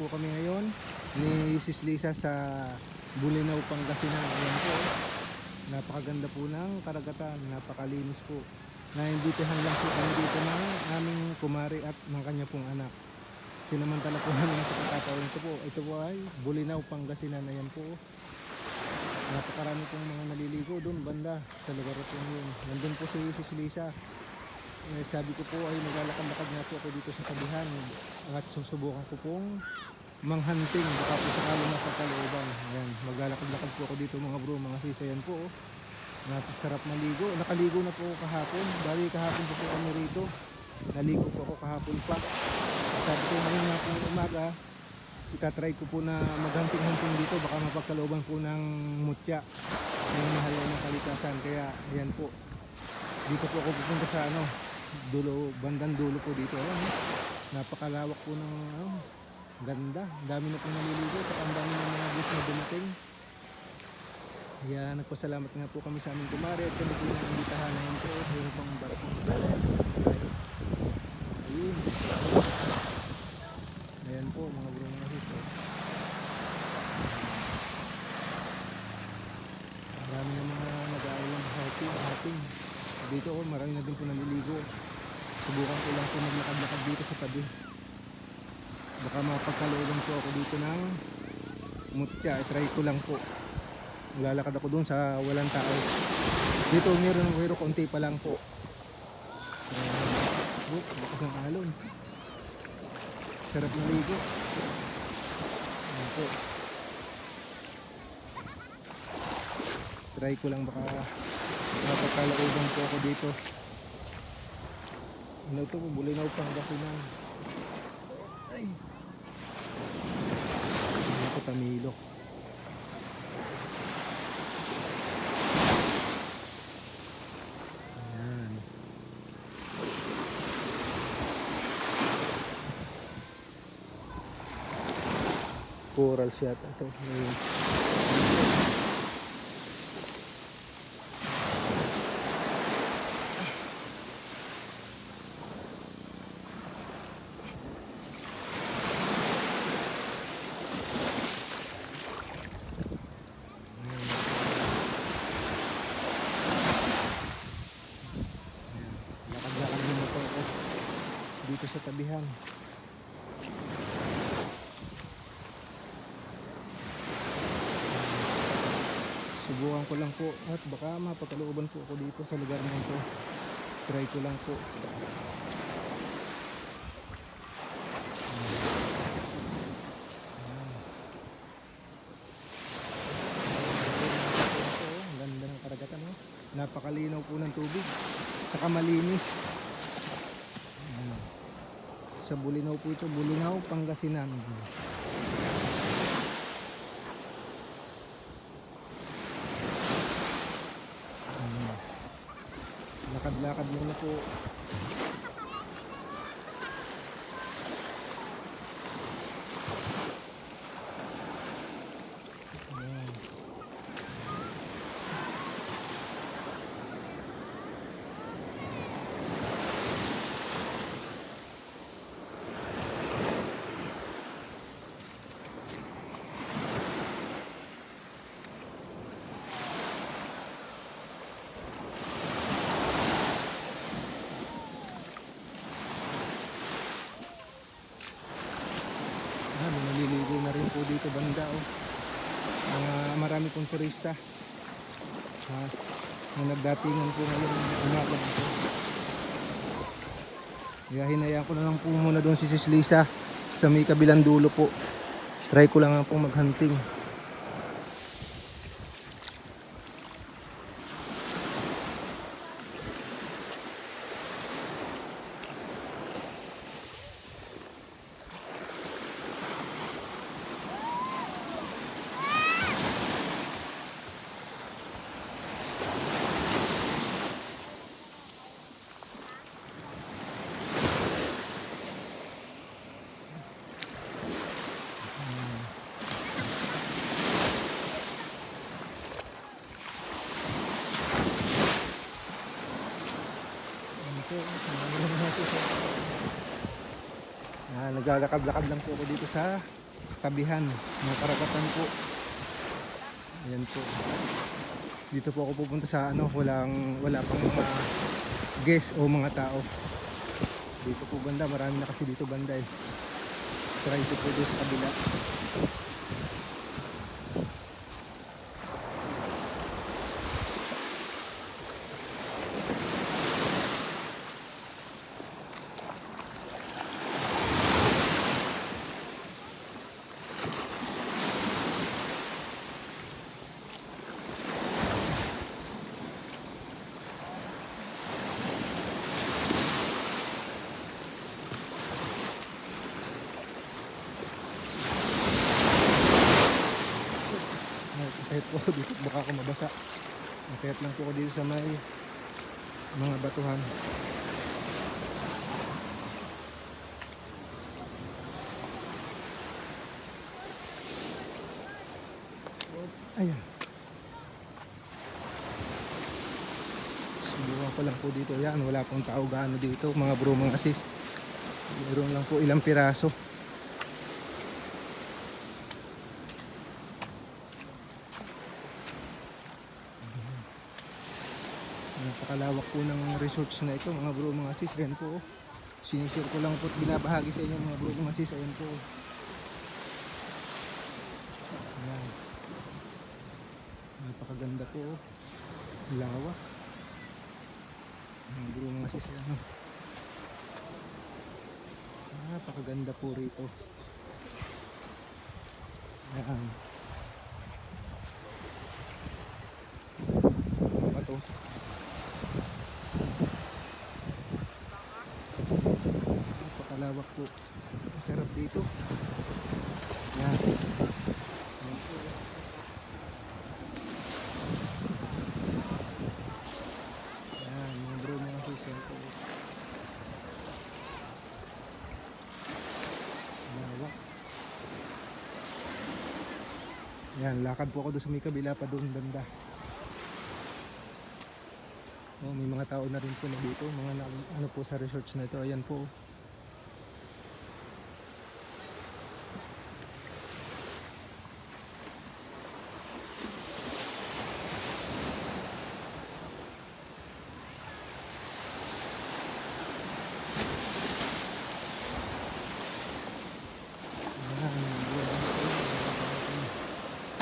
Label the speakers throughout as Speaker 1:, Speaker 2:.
Speaker 1: po kami ngayon ni Sis Lisa sa Bulinaw, Pangasinan. Ayan po. Napakaganda po ng karagatan. Napakalinis po. Naimbitahan lang po kami dito ng aming kumari at ng kanya pong anak. Sinamantala po namin ang pagkakataon ito po. Ito po ay Bulinaw, Pangasinan. Ayan po. Napakarami pong mga naliligo doon banda sa lugar po yun. Nandun po si Sis Lisa. Eh, sabi ko po ay naglalakad-lakad nga po ako dito sa tabihan at susubukan ko pong manghunting baka po sakali na sa kalooban. Ayan, maglalakad-lakad po ako dito mga bro, mga sis. Ayan po. Oh. Napakasarap maligo. Nakaligo na po kahapon. Dali kahapon po po kami rito. Naligo po ako kahapon pa. Sabi ko ngayon nga po umaga, itatry ko po na maghunting-hunting dito. Baka mapagkalooban po ng mutya ng mahal ng kalikasan. Kaya ayan po. Dito po ako pupunta sa ano, dulo, bandang dulo po dito. Ayan, oh. napakalawak po ng ano, ganda. Dami na pong naliligo. At ang dami ng mga guys na dumating. Kaya nagpasalamat nga po kami sa aming kumari at kami po yung imbitahan na yun po. Yung pang barat ng Ayun. Ayan po mga bro mga sis. oh. Marami na mga nag-aaral ng hopping, hopping. Dito ko marami na din po naliligo. Subukan ko lang po maglakad-lakad dito sa tabi. Baka mapagkalooban po ako dito ng mutya. I-try ko lang po. Lalakad ako doon sa walang tao. Dito meron pero konti pa lang po. Uh, oh, lakas ng alon. Sarap maligo. Ayan po. Try ko lang baka mapagkalooban po ako dito. Ano to? Bulinaw Pangasinan. Ay. Ano ko tamilok. Coral siya ito. May Lakad-lakad muna po ako dito sa tabihan. Subukan ko lang po at baka mapagkalooban po ako dito sa lugar na ito. Try ko lang po. Ganda ng karagatan. Oh. Napakalinaw po ng tubig. Saka malinis. Sa Bulinaw po ito. Bulinaw, Pangasinan. Lakad-lakad muna po. Ayan. Ah, may naliligo na rin po dito banda oh. Mga marami pong turista. Ha, na nagdatingan po ngayon umaga dito. Kaya hinayaan ko na lang po muna doon si Sis Lisa sa may kabilang dulo po. Try ko lang pong maghunting. Ano po, samahan lang natin sa- Ah, naglalakad-lakad lang po ako dito sa tabihan ng karagatan po. Ayan po. Dito po ako pupunta sa ano, walang wala pang mga guest o mga tao. Dito po banda, marami na kasi dito banda eh. Try to po doon kabila. Kahit po ako dito, ako mabasa. Kahit lang po ako dito sa may mga batuhan. Ayan. Subukan ko lang po dito. Yan, wala pong tao gaano dito. Mga bro, mga sis. Meron lang po ilang piraso. Napakalawak po ng resorts na ito mga bro mga sis. Ayan po. oh. Sinishare ko lang po at binabahagi sa inyo mga bro mga sis. Ayan po. Ayan. Napakaganda po. oh. Lawak. Mga bro mga sis. Ayan. oh. Napakaganda po rito. Ayan. Ano ba to? Po. Ang sarap dito. Yan. Yan mga bro mga sis. Yan lakad po ako doon sa may kabila pa doon banda. Oh, may mga tao na rin po na dito, mga na, ano po sa resorts na ito. Ayan po.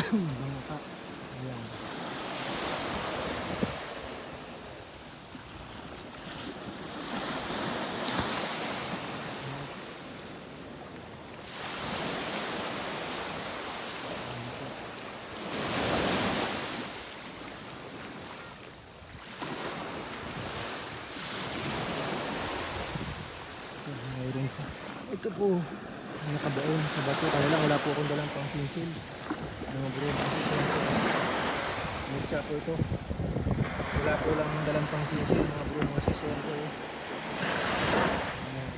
Speaker 1: Ayan, mga ka. Ayan. Pa. Ito po. Nakabaon sa bato. Kaya lang wala po akong dalang pang sinsil. Mga bro. Mutya po ito. Wala po lang dalang pang sinsil. Mga bro. Mga. Ayan.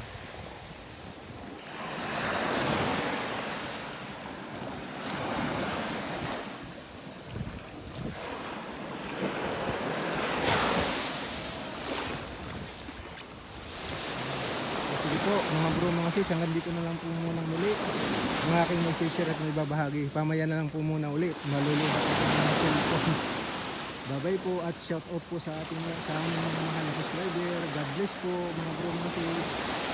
Speaker 1: Sige po, sis, hanggang dito na lang po muna muli. Ang aking mag-share at may babahagi. Pamaya na lang po muna ulit. Malulubat ako ng mga cellphone. Bye-bye po at shout out po sa ating sa aming mga mahal na subscriber. God bless po mga bro, mga.